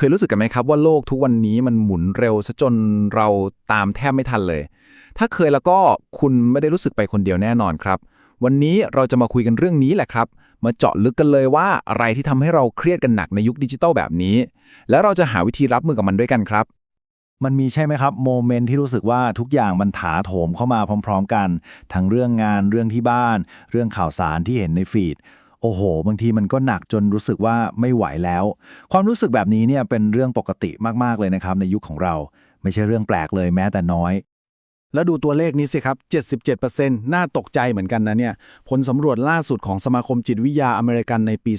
เคยรู้สึกกันไหมครับว่าโลกทุกวันนี้มันหมุนเร็วซะจนเราตามแทบไม่ทันเลย ถ้าเคยแล้วก็คุณไม่ได้รู้สึกไปคนเดียวแน่นอนครับ วันนี้เราจะมาคุยกันเรื่องนี้แหละครับ มาเจาะลึกกันเลยว่าอะไรที่ทำให้เราเครียดกันหนักในยุคดิจิทัลแบบนี้ แล้วเราจะหาวิธีรับมือกับมันด้วยกันครับมันมีใช่ไหมครับโมเมนต์ที่รู้สึกว่าทุกอย่างมันถาโถมเข้ามาพร้อม ๆ กัน ทั้งเรื่องงานเรื่องที่บ้าน เรื่องข่าวสารที่เห็นในฟีด โอ้โห บางทีมันก็หนักจนรู้สึกว่าไม่ไหวแล้ว ความรู้สึกแบบนี้เนี่ยเป็นเรื่องปกติมากๆเลยนะครับในยุคของเรา ไม่ใช่เรื่องแปลกเลยแม้แต่น้อย แล้วดูตัวเลขนี้สิครับ 77%น่าตกใจเหมือนกันนะเนี่ย ผลสำรวจล่าสุดของสมาคมจิตวิทยาอเมริกันในปี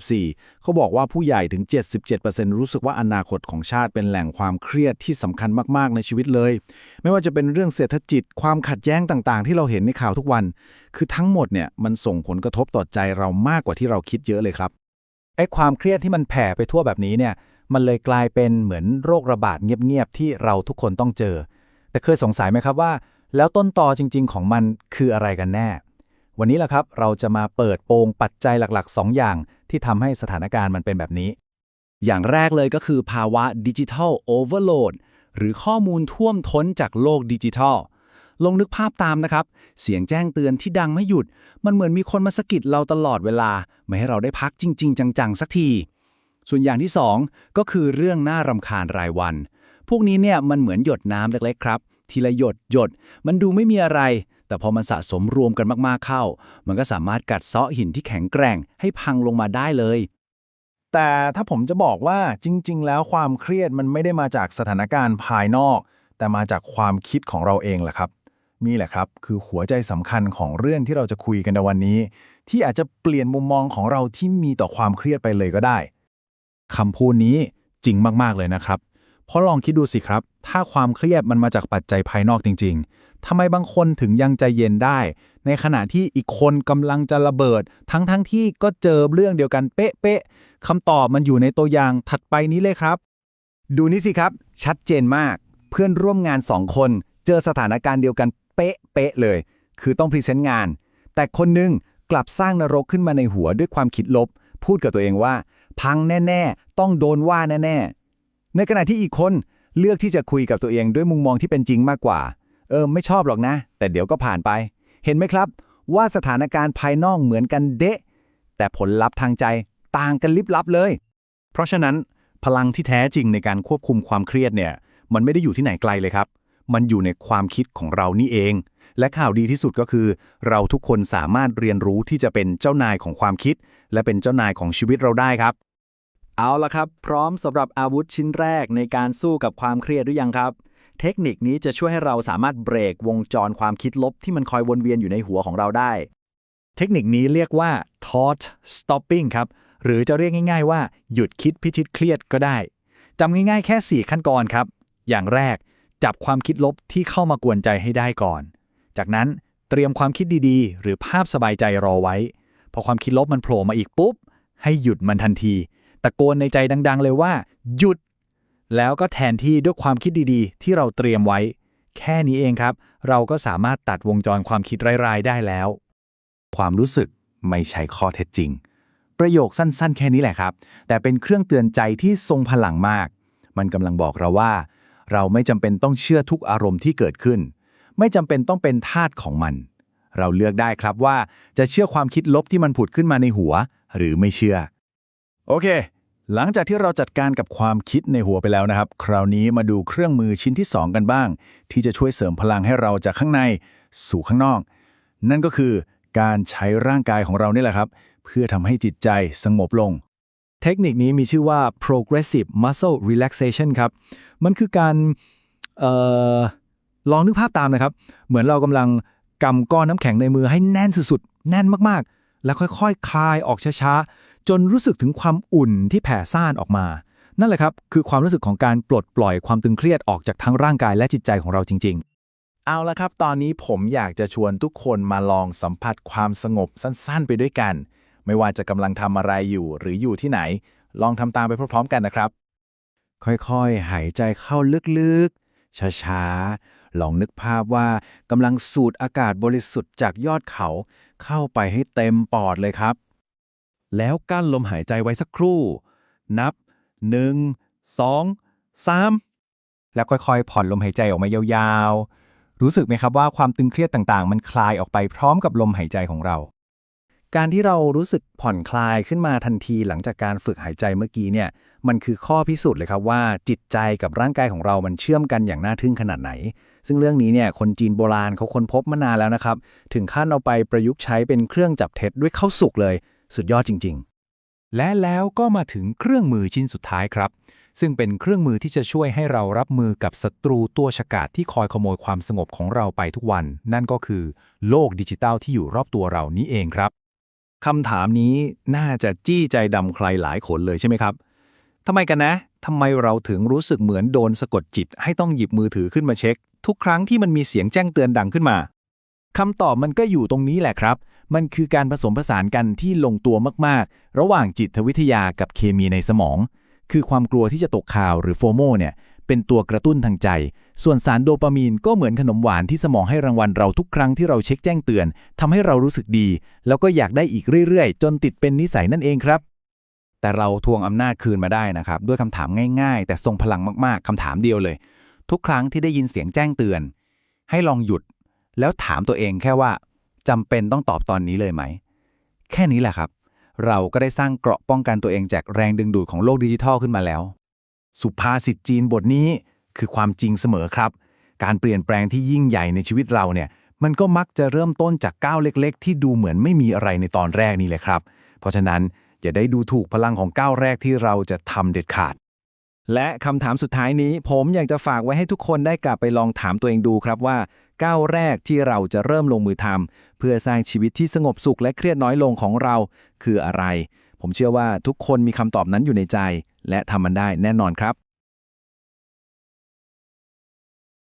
2024 เขาบอกว่าผู้ใหญ่ถึง 77%รู้สึกว่าอนาคตของชาติเป็นแหล่งความเครียดที่สำคัญมาก ๆ ในชีวิตเลย ไม่ว่าจะเป็นเรื่องเศรษฐกิจ ความขัดแย้งต่าง ๆ ที่เราเห็นในข่าวทุกวัน คือทั้งหมดเนี่ยมันส่งผลกระทบต่อใจเรามากกว่าที่เราคิดเยอะเลยครับ ไอ้ความเครียดที่มันแผ่ไปทั่วแบบนี้เนี่ย มันเลยกลายเป็นเหมือนโรคระบาดเงียบ ๆ ที่เราทุกคนต้องเจอ แต่เคยสงสัยไหมครับว่า แล้วต้นตอจริง ๆ ของมันคืออะไรกันแน่ วันนี้แหละครับเราจะมาเปิดโปงปัจจัยหลักๆ 2 อย่าง ที่ทำให้สถานการณ์มันเป็นแบบนี้ อย่างแรกเลยก็คือภาวะดิจิทัลโอเวอร์โหลดหรือข้อมูลท่วมท้นจากโลกดิจิทัลลองนึกภาพตามนะครับ เสียงแจ้งเตือนที่ดังไม่หยุด มันเหมือนมีคนมาสะกิดเราตลอดเวลา ไม่ให้เราได้พักจริง ๆ จัง ๆ สักที ส่วนอย่างที่ 2 ก็คือเรื่องน่ารำคาญรายวัน พวกนี้เนี่ยมันเหมือนหยดน้ำเล็กๆครับ ทีละหยดหยด มันดูไม่มีอะไร แต่พอมันสะสมรวมกันมากๆเข้า มันก็สามารถกัดเซาะหินที่แข็งแกร่ง ให้พังลงมาได้เลย แต่ถ้าผมจะบอกว่าจริง ๆ แล้วความเครียดมันไม่ได้มาจากสถานการณ์ภายนอก แต่มาจากความคิดของเราเองแหละครับนี่แหละครับ คือหัวใจสำคัญของเรื่องที่เราจะคุยกันในวันนี้ ที่อาจจะเปลี่ยนมุมมองของเราที่มีต่อความเครียดไปเลยก็ได้คำพูดนี้จริงมาก ๆ เลยนะครับ เพราะลองคิดดูสิครับ ถ้าความเครียดมันมาจากปัจจัยภายนอกจริง ๆทำไมบางคนถึงยังใจเย็นได้ ในขณะที่อีกคนกำลังจะระเบิด ทั้งๆทที่ก็เจอเรื่องเดียวกันเป๊ะๆคำตอบมันอยู่ในตัวอย่างถัดไปนี้เลยครับ ดูนี่สิครับ ชัดเจนมาก เพื่อนร่วมงานสองคน เจอสถานการณ์เดียวกันเป๊ะเเลย คือต้องพรีเซนต์งาน แต่คนหนึงกลับสร้างนรกขึ้นมาในหัวด้วยความคิดลบ พูดกับตัวเองว่า พังแน่ ๆ ต้องโดนว่าแน่ ๆ ในขณะที่อีกคนเลือกที่จะคุยกับตัวเองด้วยมุมมองที่เป็นจริงมากกว่า เออไม่ชอบหรอกนะ แต่เดี๋ยวก็ผ่านไป เห็นไหมครับ ว่าสถานการณ์ภายนอกเหมือนกันเดะ แต่ผลลัพธ์ทางใจต่างกันลิบลับเลย เพราะฉะนั้น พลังที่แท้จริงในการควบคุมความเครียดเนี่ย มันไม่ได้อยู่ที่ไหนไกลเลยครับ มันอยู่ในความคิดของเรานี่เอง และข่าวดีที่สุดก็คือ เราทุกคนสามารถเรียนรู้ที่จะเป็นเจ้านายของความคิด และเป็นเจ้านายของชีวิตเราได้ครับ เอาละครับ พร้อมสำหรับอาวุธชิ้นแรกในการสู้กับความเครียดหรือยังครับ เทคนิคนี้จะช่วยให้เราสามารถเบรกวงจรความคิดลบที่มันคอยวนเวียนอยู่ในหัวของเราได้ เทคนิคนี้เรียกว่า thought stopping ครับ หรือจะเรียกง่าย ๆ ว่าหยุดคิดพิชิตเครียดก็ได้จำง่ายๆแค่ 4 ขั้นตอนครับ อย่างแรกจับความคิดลบที่เข้ามากวนใจให้ได้ก่อน จากนั้นเตรียมความคิดดีๆ หรือภาพสบายใจรอไว้ พอความคิดลบมันโผล่มาอีกปุ๊บ ให้หยุดมันทันที ตะโกนในใจดัง ๆ เลยว่า หยุด แล้วก็แทนที่ด้วยความคิดดีๆ ที่เราเตรียมไว้ แค่นี้เองครับ เราก็สามารถตัดวงจรความคิดร้ายๆได้แล้ว ความรู้สึกไม่ใช่ข้อเท็จจริง ประโยคสั้นๆ แค่นี้แหละครับ แต่เป็นเครื่องเตือนใจที่ทรงพลังมาก มันกำลังบอกเราว่า เราไม่จำเป็นต้องเชื่อทุกอารมณ์ที่เกิดขึ้น ไม่จำเป็นต้องเป็นทาสของมันเราเลือกได้ครับว่าจะเชื่อความคิดลบที่มันผุดขึ้นมาในหัว หรือไม่เชื่อ โอเค หลังจากที่เราจัดการกับความคิดในหัวไปแล้วนะครับ คราวนี้มาดูเครื่องมือชิ้นที่ 2 กันบ้าง ที่จะช่วยเสริมพลังให้เราจากข้างในสู่ข้างนอก นั่นก็คือการใช้ร่างกายของเรานี่แหละครับ เพื่อทำให้จิตใจสงบลง เทคนิคนี้มีชื่อว่า progressive muscle relaxation ครับ มันคือการออลองนึกภาพตามนะครับ เหมือนเรากำลังกำก้อนน้ำแข็งในมือให้แน่นสุดๆ แน่นมาก แล้วค่อยๆคคลายออกช้าๆ จนรู้สึกถึงความอุ่นที่แผ่ซ่านออกมา นั่นแหละครับ คือความรู้สึกของการปลดปล่อยความตึงเครียดออกจากทั้งร่างกายและจิตใจของเราจริง ๆเอาละครับ ตอนนี้ผมอยากจะชวนทุกคนมาลองสัมผัสความสงบสั้นๆ ไปด้วยกัน ไม่ว่าจะกำลังทำอะไรอยู่หรืออยู่ที่ไหน ลองทำตามไปพร้อมๆกันนะครับ ค่อยๆ หายใจเข้าลึกๆ ช้าๆ ลองนึกภาพว่ากำลังสูดอากาศบริสุทธิ์จากยอดเขา เข้าไปให้เต็มปอดเลยครับ แล้วกั้นลมหายใจไว้สักครู่ นับ2 3 แล้วค่อยๆ ผ่อนลมหายใจออกมายาวๆ รู้สึกไหมครับว่าความตึงเครียดต่างๆ มันคลายออกไปพร้อมกับลมหายใจของเรา การที่เรารู้สึกผ่อนคลายขึ้นมาทันทีหลังจากการฝึกหายใจเมื่อกี้เนี่ย มันคือข้อพิสูจน์เลยครับว่าจิตใจกับร่างกายของเรามันเชื่อมกันอย่างน่าทึ่งขนาดไหน ซึ่งเรื่องนี้เนี่ยคนจีนโบราณเขาค้นพบมานานแล้วนะครับ ถึงขั้นเอาไปประยุกต์ใช้เป็นเครื่องจับเท็จด้วยข้าวสุกเลย สุดยอดจริง ๆ และแล้วก็มาถึงเครื่องมือชิ้นสุดท้ายครับ ซึ่งเป็นเครื่องมือที่จะช่วยให้เรารับมือกับศัตรูตัวฉกาจที่คอยขโมยความสงบของเราไปทุกวัน นั่นก็คือ โลกดิจิตัลที่อยู่รอบตัวเรานี้เองครับ คำถามนี้น่าจะจี้ใจดำใครหลายคนเลยใช่ไหมครับทำไมกันนะทำไมเราถึงรู้สึกเหมือนโดนสะกดจิต ให้ต้องหยิบมือถือขึ้นมาเช็ค ทุกครั้งที่มันมีเสียงแจ้งเตือนดังขึ้นมาคำตอบมันก็อยู่ตรงนี้แหละครับ มันคือการผสมผสานกันที่ลงตัวมากๆ ระหว่างจิตวิทยากับเคมีในสมอง คือความกลัวที่จะตกข่าวหรือโฟโมเนี่ย เป็นตัวกระตุ้นทางใจ ส่วนสารโดปามีนก็เหมือนขนมหวานที่สมองให้รางวัลเราทุกครั้งที่เราเช็คแจ้งเตือนทำให้เรารู้สึกดี แล้วก็อยากได้อีกเรื่อยๆ จนติดเป็นนิสัยนั่นเองครับ แต่เราทวงอำนาจคืนมาได้นะครับ ด้วยคำถามง่าย ๆ แต่ทรงพลังมากๆคำถามเดียวเลย ทุกครั้งที่ได้ยินเสียงแจ้งเตือน ให้ลองหยุด แล้วถามตัวเองแค่ว่าจำเป็นต้องตอบตอนนี้เลยไหม แค่นี้แหละครับ เราก็ได้สร้างเกราะป้องกันตัวเองจากแรงดึงดูดของโลกดิจิทัลขึ้นมาแล้ว สุภาษิตจีนบทนี้คือความจริงเสมอครับ การเปลี่ยนแปลงที่ยิ่งใหญ่ในชีวิตเราเนี่ย มันก็มักจะเริ่มต้นจากก้าวเล็กๆ ที่ดูเหมือนไม่มีอะไรในตอนแรกนี่แหละครับ เพราะฉะนั้นอย่าได้ดูถูกพลังของก้าวแรกที่เราจะทำเด็ดขาด และคำถามสุดท้ายนี้ ผมอยากจะฝากไว้ให้ทุกคนได้กลับไปลองถามตัวเองดูครับว่าก้าวแรกที่เราจะเริ่มลงมือทำเพื่อสร้างชีวิตที่สงบสุขและเครียดน้อยลงของเรา คืออะไรผมเชื่อว่าทุกคนมีคำตอบนั้นอยู่ในใจ และทำมันได้แน่นอนครับ